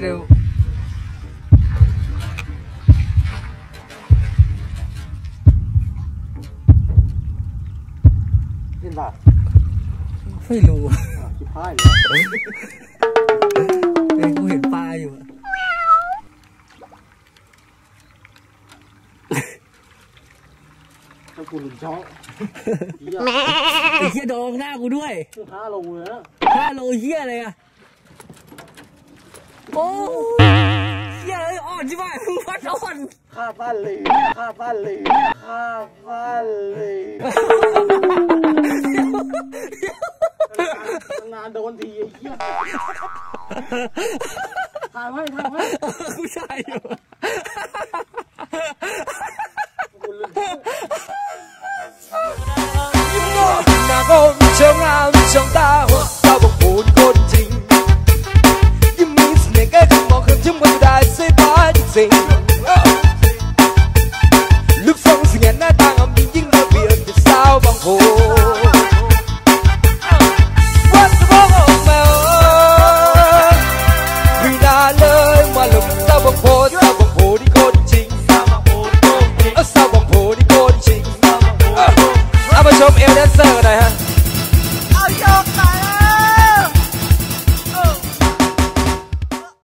เร็วเล่นป่ะไม่รู้ชิบหายเลยเอ้ยกูเห็นปลาอยู่อะถ้ากูหลุดช่องเหี้ยไอ้เหี้ยโดนหน้ากูด้วยห้าโลเลยนะห้าโลเหี้ยอะไรอะ โอ้เยเอ้ยอ่อนชิบหายมึงวัดอ่อนค่าบ้านเลยค่าบ้านเลยค่าบ้านเลยนานโดนทีไอ้เหี้ยถ่ายไว้ถ่ายไว้ผู้ชายอยู่กูลืมหน้า Oh.